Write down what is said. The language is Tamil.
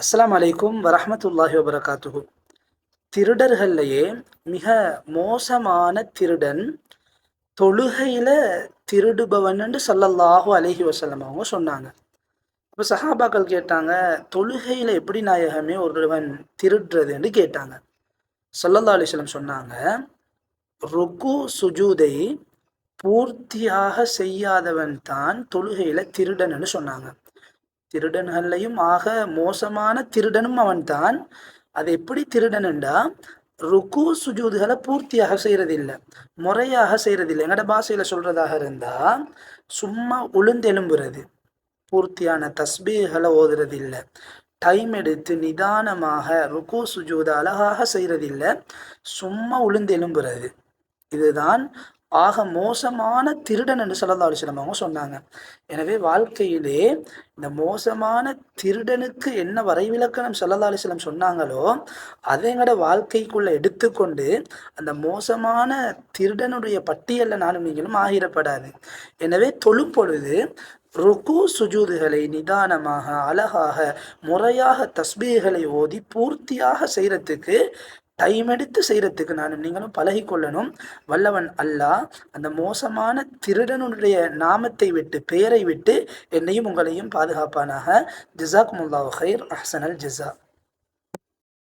அஸ்லாம் அலைக்கும் வரமத்துல்லாஹி வபரகாத்துகு திருடர்கள்லையே மிக மோசமான திருடன் தொழுகையில திருடுபவன் ஸல்லல்லாஹு அலஹி வஸல்லம் அவங்க சொன்னாங்க. இப்போ சஹாபாக்கள் கேட்டாங்க தொழுகையில எப்படி நாயகமே ஒருவன் திருடுறதுன்னு கேட்டாங்க. சொல்லல்லா அலைஹி சொன்னாங்க ருக்கு சுஜூதை பூர்த்தியாக செய்யாதவன் தான் தொழுகையில திருடன்னு சொன்னாங்க. திருடன்கள்லையும் ஆக மோசமான திருடனும் அவன்தான். அது எப்படி திருடனுண்டா ருக்கு சுஜூதுகளை பூர்த்தியாக செய்யறதில்லை முறையாக செய்யறதில்லை. எங்கட பாஷையில சொல்றதாக இருந்தா சும்மா உளுந்தெலும்புறது பூர்த்தியான தஸ்பீகளை ஓதுறதில்லை டைம் எடுத்து நிதானமாக ருக்கு சுஜூத அழகாக செய்யறதில்லை சும்மா உளுந்தெலும்புறது இதுதான் ஆக மோசமான திருடன் என்று சல்லா அலிஸ்லாம் அவங்க சொன்னாங்க. எனவே வாழ்க்கையிலே இந்த மோசமான திருடனுக்கு என்ன வரைவிலக்கணம் சல்லா அலிஸ்லாம் சொன்னாங்களோ அதை எங்களோட வாழ்க்கைக்குள்ள எடுத்துக்கொண்டு அந்த மோசமான திருடனுடைய பட்டியலில் நானும் நீங்களும் ஆகிடப்படாது. எனவே தொழும் பொழுது ருக்கு சுஜூதுகளை நிதானமாக அழகாக முறையாக தஸ்பீகளை ஓதி பூர்த்தியாக செய்கிறதுக்கு டைம் எடுத்து செய்யறதுக்கு நானும் நீங்களும் பழகி கொள்ளணும் வல்லவன் அல்லாஹ் அந்த மோசமான திருடனுடைய நாமத்தை விட்டு பெயரை விட்டு என்னையும் உங்களையும் பாதுகாப்பானாக. ஜிசாக் முல்லா ஹைர் அஹ்சனல் ஜிசா